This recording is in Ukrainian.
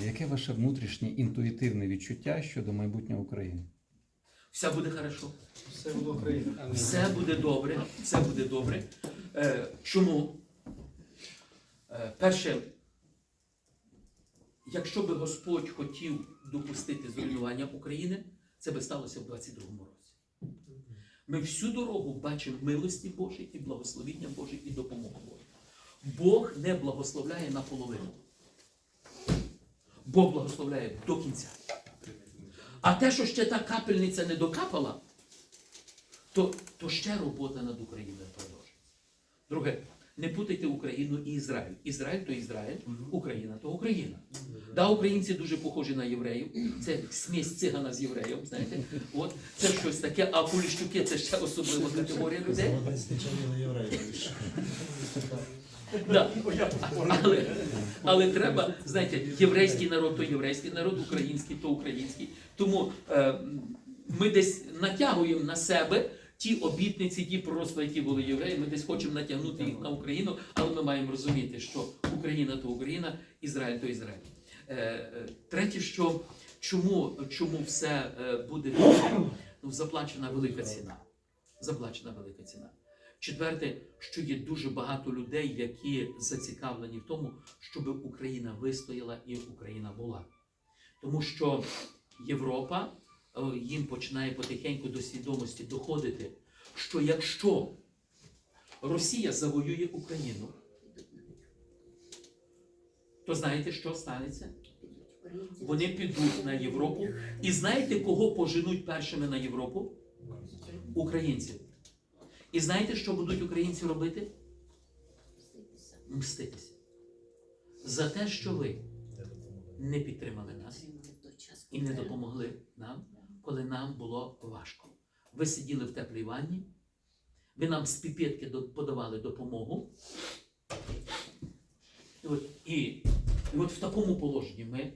А яке ваше внутрішнє інтуїтивне відчуття щодо майбутнього України? Все буде хорошо. Все буде Україна. Все буде добре, все буде добре. Е, чому? Е, перше, якщо би Господь хотів допустити зруйнування України, це би сталося в 22-му році. Ми всю дорогу бачимо милості Божі і благословіння Боже і допомогу Божу. Бог не благословляє наполовину. Бог благословляє до кінця. А те, що ще та капельниця не докапала, то, то ще робота над Україною продовжується. Друге, не путайте Україну і Ізраїль. Ізраїль то Ізраїль, Україна то Україна. Да, українці дуже похожі на євреїв. Це смесь цигана з євреєм, знаєте. От це щось таке, а поліщуки це ще особлива категорія людей. Да. Але, але треба, знаєте, єврейський народ то єврейський народ, український то український. Тому е, ми десь натягуємо на себе ті обітниці, ті пророцтва, які були євреї, ми десь хочемо натягнути їх на Україну, але ми маємо розуміти, що Україна то Україна, Ізраїль то Ізраїль. Е, е, третє, що чому, чому все е, буде добре? Ну, заплачена велика ціна. Заплачена велика ціна. Четверте, що є дуже багато людей, які зацікавлені в тому, щоб Україна вистояла і Україна була. Тому що Європа е, їм починає потихеньку до свідомості доходити, що якщо Росія завоює Україну, то знаєте, що станеться? Вони підуть на Європу. І знаєте, кого поженуть першими на Європу? Українців. І знаєте, що будуть українці робити? Мститися. За те, що ви не підтримали нас і не допомогли нам, коли нам було важко. Ви сиділи в теплій ванні, ви нам з піпетки подавали допомогу. І от, і, і от в такому положенні ми